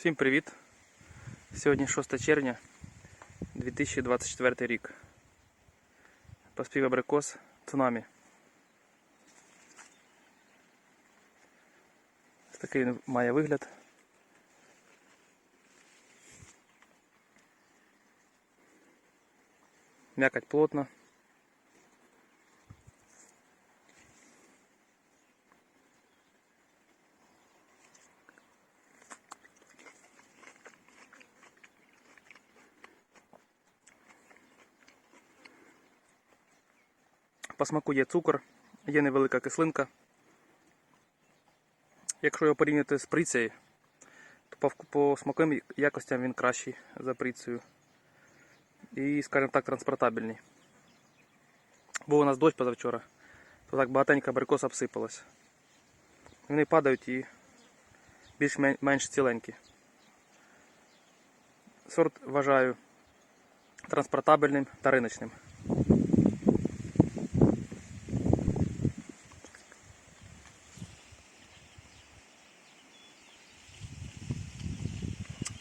Всім привіт! Сьогодні 6 червня 2024 рік. Поспів абрикос цунамі. Ось Такий він має вигляд. М'якоть плотна. По смаку є цукор, є невелика кислинка. Якщо його порівняти з прицею, то по, смаковим якостям він кращий за прицею. І, скажімо так, транспортабельний. Був у нас дощ позавчора, то так багатенько абрикос обсипалось. Вони падають і більш-менш ціленькі. Сорт вважаю транспортабельним та риночним.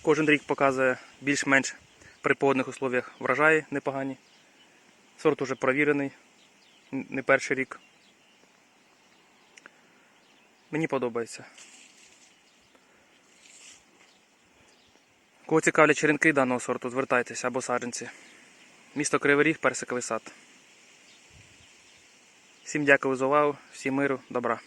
Кожен рік показує більш-менш при погодних условіях врожаї непогані. Сорт уже провірений, не перший рік. Мені подобається. Кого цікавлять черенки даного сорту, звертайтеся або саджанці. Місто Кривий Ріг, персиковий сад. Всім дякую за увагу, всім миру, добра.